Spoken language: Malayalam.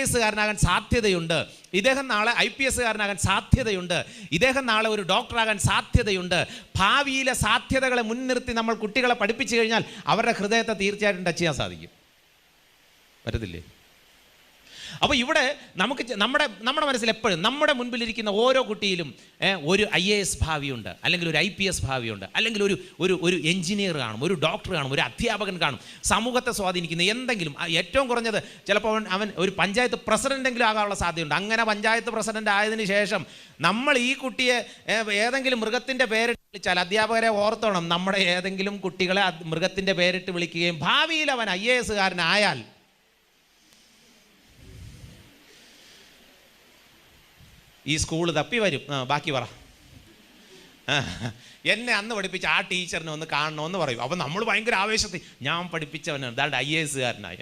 എസ്സുകാരനാകാൻ സാധ്യതയുണ്ട്. ഇദ്ദേഹം നാളെ ഐ പി എസ്സുകാരനാകാൻ സാധ്യതയുണ്ട്. ഇദ്ദേഹം നാളെ ഒരു ഡോക്ടറാകാൻ സാധ്യതയുണ്ട്. ഭാവിയിലെ സാധ്യതകളെ മുൻനിർത്തി നമ്മൾ കുട്ടികളെ പഠിപ്പിച്ചു കഴിഞ്ഞാൽ അവരുടെ ഹൃദയത്തെ തീർച്ചയായിട്ടും ടച്ച് ചെയ്യാൻ സാധിക്കും. പറ്റത്തില്ലേ? അപ്പോൾ ഇവിടെ നമുക്ക് നമ്മുടെ നമ്മുടെ മനസ്സിൽ എപ്പോഴും നമ്മുടെ മുൻപിലിരിക്കുന്ന ഓരോ കുട്ടിയിലും ഒരു ഐ എ എസ് ഭാവിയുണ്ട് അല്ലെങ്കിൽ ഒരു ഐ പി എസ് ഭാവിയുണ്ട് അല്ലെങ്കിൽ ഒരു ഒരു ഒരു എഞ്ചിനീയർ കാണും ഒരു ഡോക്ടർ കാണും ഒരു അധ്യാപകൻ കാണും സമൂഹത്തെ സ്വാധീനിക്കുന്ന എന്തെങ്കിലും ഏറ്റവും കുറഞ്ഞത് ചിലപ്പോൾ അവൻ അവൻ ഒരു പഞ്ചായത്ത് പ്രസിഡന്റെങ്കിലും ആകാനുള്ള സാധ്യതയുണ്ട്. അങ്ങനെ പഞ്ചായത്ത് പ്രസിഡന്റ് ആയതിനു ശേഷം നമ്മൾ ഈ കുട്ടിയെ ഏതെങ്കിലും മൃഗത്തിന്റെ പേരിട്ട് വിളിച്ചാൽ അധ്യാപകരെ ഓർത്തോണം നമ്മുടെ ഏതെങ്കിലും കുട്ടികളെ മൃഗത്തിന്റെ പേരിട്ട് വിളിക്കുകയും ഭാവിയിൽ അവൻ ഐ എ എസ്സുകാരനായാൽ ഈ സ്കൂൾ തപ്പി വരും. ആ, ബാക്കി പറ. എന്നെ അന്ന് പഠിപ്പിച്ച ആ ടീച്ചറിനെ ഒന്ന് കാണണമെന്ന് പറയും. അപ്പം നമ്മൾ ഭയങ്കര ആവേശത്തിൽ ഞാൻ പഠിപ്പിച്ചവനാണ്. ദാണ്ട് ഐ എ എസ്സുകാരനായി